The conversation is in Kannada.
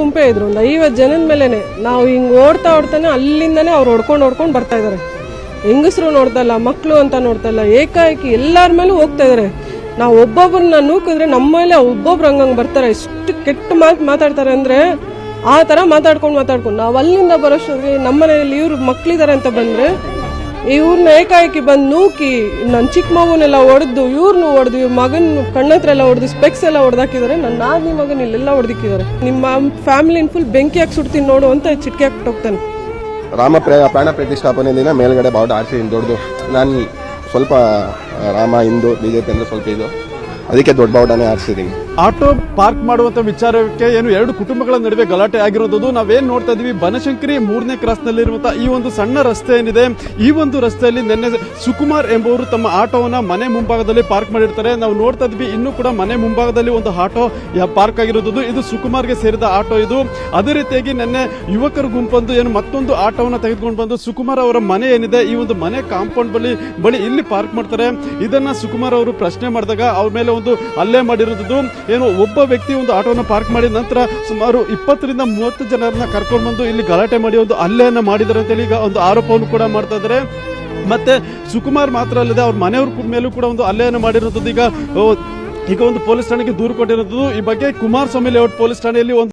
ಗುಂಪೇ ಇದ್ರು. ಒಂದು ಐವತ್ತು ಜನದ ಮೇಲೆನೆ ನಾವು ಹಿಂಗೆ ಓಡ್ತಾ ಓಡ್ತಾನೆ ಅಲ್ಲಿಂದನೇ ಅವ್ರು ಹೊಡ್ಕೊಂಡು ಹೊಡ್ಕೊಂಡು ಬರ್ತಾ ಇದ್ದಾರೆ ಹೆಂಗಸರು ನೋಡ್ತಾ ಇಲ್ಲ ಮಕ್ಕಳು ಅಂತ ನೋಡ್ತಾ ಇಲ್ಲ, ಏಕಾಏಕಿ ಎಲ್ಲರ ಮೇಲೂ ಹೋಗ್ತಾ ಇದ್ದಾರೆ ನಾವು ಒಬ್ಬೊಬ್ಬರನ್ನ ನೂಕಿದ್ರೆ ನಮ್ಮ ಮೇಲೆ ಒಬ್ಬೊಬ್ರು ಹಂಗಂಗೆ ಬರ್ತಾರೆ. ಎಷ್ಟು ಕೆಟ್ಟ ಮಾತು ಮಾತಾಡ್ತಾರೆ ಅಂದರೆ ಆ ಥರ ಮಾತಾಡ್ಕೊಂಡು ಮಾತಾಡ್ಕೊಂಡು ನಾವು ಅಲ್ಲಿಂದ ಬರೋಷ್ಟು ನಮ್ಮ ಮನೆಯಲ್ಲಿ ಇವರು ಮಕ್ಕಳಿದ್ದಾರೆ ಅಂತ ಬಂದ್ರೆ ಇವ್ರನ್ನ ಏಕಾಏಕಿ ಬಂದು ನೂಕಿ ನನ್ನ ಚಿಕ್ಕ ಮಗುನೆಲ್ಲ ಹೊಡೆದು ಇವ್ರನ್ನ ಹೊಡೆದು, ಇವ್ರ ಮಗನ ಕಣ್ಣತ್ರ ಎಲ್ಲ ಹೊಡೆದು ಸ್ಪೆಕ್ಸ್ ಎಲ್ಲ ಹೊಡೆದಾಕಿದ್ದಾರೆ ನನ್ನ ನಾದಿನಿ ಮಗನ ಇಲ್ಲೆಲ್ಲ ಹೊಡೆದಿಕ್ಕಿದ್ದಾರೆ ನಿಮ್ಮ ಫ್ಯಾಮಿಲಿನ ಫುಲ್ ಬೆಂಕಿ ಹಾಕಿ ಸುಡ್ತೀನಿ ನೋಡು ಅಂತ ಚಿಟ್ಕೆ ಹಾಕ್ಬಿಟ್ಟು ಹೋಗ್ತಾನೆ. ರಾಮ ಪ್ರ, ಪ್ರಾಣ ಪ್ರತಿಷ್ಠಾಪನೆ ದಿನ ಮೇಲ್ಗಡೆ ಬಾವುಟ ಆರ್ಸಿ ದೊಡ್ಡದು. ನಾನು ಸ್ವಲ್ಪ Rama, Hindu B J P ಸ್ವಲ್ಪ ಇದು. ಅದಕ್ಕೆ ದೊಡ್ಡ ಬಾವುಟನೇ ಆರಿಸಿದ್ದೀನಿ ಆಟೋ ಪಾರ್ಕ್ ಮಾಡುವಂತ ವಿಚಾರಕ್ಕೆ ಏನು ಎರಡು ಕುಟುಂಬಗಳ ನಡುವೆ ಗಲಾಟೆ ಆಗಿರೋದು ನಾವೇನ್ ನೋಡ್ತಾ ಇದೀವಿ? ಬನಶಂಕರಿ ಮೂರನೇ ಕ್ರಾಸ್ನಲ್ಲಿ ಈ ಒಂದು ಸಣ್ಣ ರಸ್ತೆ ಏನಿದೆ, ಈ ಒಂದು ರಸ್ತೆಯಲ್ಲಿ ನಿನ್ನೆ ಸುಕುಮಾರ್ ಎಂಬುವರು ತಮ್ಮ ಆಟೋವನ್ನ ಮನೆ ಮುಂಭಾಗದಲ್ಲಿ ಪಾರ್ಕ್ ಮಾಡಿರ್ತಾರೆ. ನಾವು ನೋಡ್ತಾ ಇದ್ವಿ, ಇನ್ನೂ ಕೂಡ ಮನೆ ಮುಂಭಾಗದಲ್ಲಿ ಒಂದು ಆಟೋ ಪಾರ್ಕ್ ಆಗಿರೋದು ಇದು ಸುಕುಮಾರ್ಗೆ ಸೇರಿದ ಆಟೋ ಇದು. ಅದೇ ರೀತಿಯಾಗಿ ನಿನ್ನೆ ಯುವಕರ ಗುಂಪೊಂದು ಏನು ಮತ್ತೊಂದು ಆಟೋವನ್ನ ತೆಗೆದುಕೊಂಡು ಬಂದು ಸುಕುಮಾರ್ ಅವರ ಮನೆ ಏನಿದೆ, ಈ ಒಂದು ಮನೆ ಕಾಂಪೌಂಡ್ ಬಳಿ ಬಳಿ ಇಲ್ಲಿ ಪಾರ್ಕ್ ಮಾಡ್ತಾರೆ. ಇದನ್ನ ಸುಕುಮಾರ್ ಅವರು ಪ್ರಶ್ನೆ ಮಾಡಿದಾಗ ಅವ್ರ ಮೇಲೆ ಒಂದು ಹಲ್ಲೆ ಮಾಡಿರೋದು ಏನು ಒಬ್ಬ ವ್ಯಕ್ತಿ ಒಂದು ಆಟೋನ ಪಾರ್ಕ್ ಮಾಡಿದ ನಂತರ ಸುಮಾರು ಇಪ್ಪತ್ತರಿಂದ ಮೂವತ್ತು ಜನರನ್ನ ಕರ್ಕೊಂಡು ಬಂದು ಇಲ್ಲಿ ಗಲಾಟೆ ಮಾಡಿ ಒಂದು ಹಲ್ಲೆಯನ್ನು ಮಾಡಿದ್ದಾರೆ ಅಂತೇಳಿ ಈಗ ಒಂದು ಆರೋಪವನ್ನು ಕೂಡ ಮಾಡ್ತಾ ಇದ್ದಾರೆ. ಮತ್ತೆ ಸುಕುಮಾರ್ ಮಾತ್ರ ಅಲ್ಲದೆ ಅವ್ರ ಮನೆಯವ್ರ ಮೇಲೂ ಕೂಡ ಒಂದು ಹಲ್ಲೆಯನ್ನು ಮಾಡಿರೋದು. ಈಗ ಈಗ ಒಂದು ಪೊಲೀಸ್ ಠಾಣೆಗೆ ದೂರು ಕೊಟ್ಟಿರೋದು. ಈ ಬಗ್ಗೆ ಕುಮಾರಸ್ವಾಮಿ ಲೇಔಟ್ ಪೊಲೀಸ್ ಠಾಣೆಯಲ್ಲಿ ಒಂದು